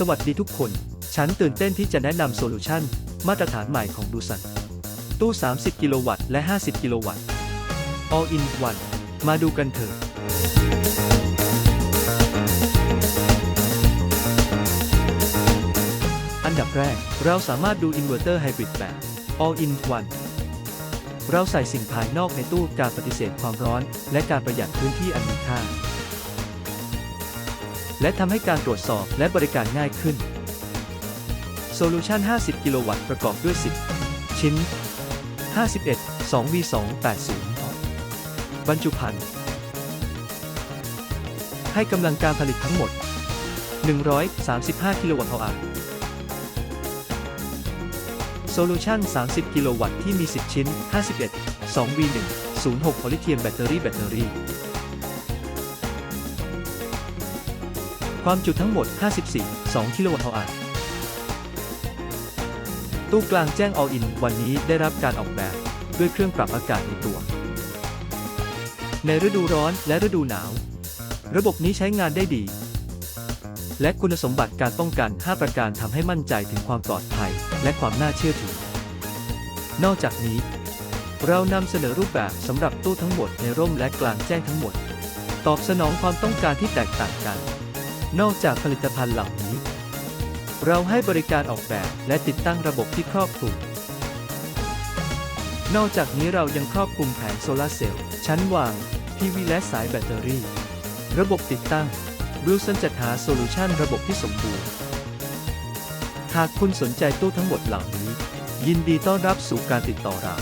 สวัสดีทุกคน ฉันตื่นเต้นที่จะแนะนำโซลูชันมาตรฐานใหม่ของดูสันตู้ 30 กิโลวัตต์และ 50 กิโลวัตต์ all in one มาดูกันเถอะ อันดับแรก เราสามารถดูอินเวอร์เตอร์ไฮบริดแบบ all in one เราใส่สิ่งภายนอกในตู้การปฏิเสธความร้อน และการประหยัดพื้นที่อันมีค่า และทำให้การตรวจสอบและบริการง่ายขึ้น Solution 50 กิโลวัตต์ประกอบด้วย 10 ชิ้น 51 2V 280บรรจุภัณฑ์ให้กำลังการผลิตทั้งหมด 135 กิโลวัตต์ต่ออัน Solution 30 กิโลวัตต์ที่มี 10 ชิ้น 51 2V 1 06 โพลิเทียมแบตเตอรี่แบตเตอรี่ ความจุทั้งหมด 54 2 กิโลวัตต์ต่ออันตู้กลางแจ้ง All in วันนี้ได้รับการออกแบบด้วยเครื่องปรับอากาศในตัว ในฤดูร้อนและฤดูหนาว ระบบนี้ใช้งานได้ดี และคุณสมบัติการป้องกัน 5 ประการทำให้มั่นใจถึงความปลอดภัย และความน่าเชื่อถือ นอกจากนี้ เรานำเสนอรูปแบบสำหรับตู้ทั้งหมดในร่มและกลางแจ้งทั้งหมด ตอบสนองความต้องการที่แตกต่างกัน นอกจากผลิตภัณฑ์เหล่านี้ เราให้บริการออกแบบและติดตั้งระบบที่ครอบคลุม นอกจากนี้เรายังครอบคลุมแผงโซลาร์เซลล์ ชั้นวาง PV และสายแบตเตอรี่ ระบบติดตั้งบรูสันจัดหาโซลูชันระบบที่สมบูรณ์ หากคุณสนใจตู้ทั้งหมดเหล่านี้ ยินดีต้อนรับสู่การติดต่อเรา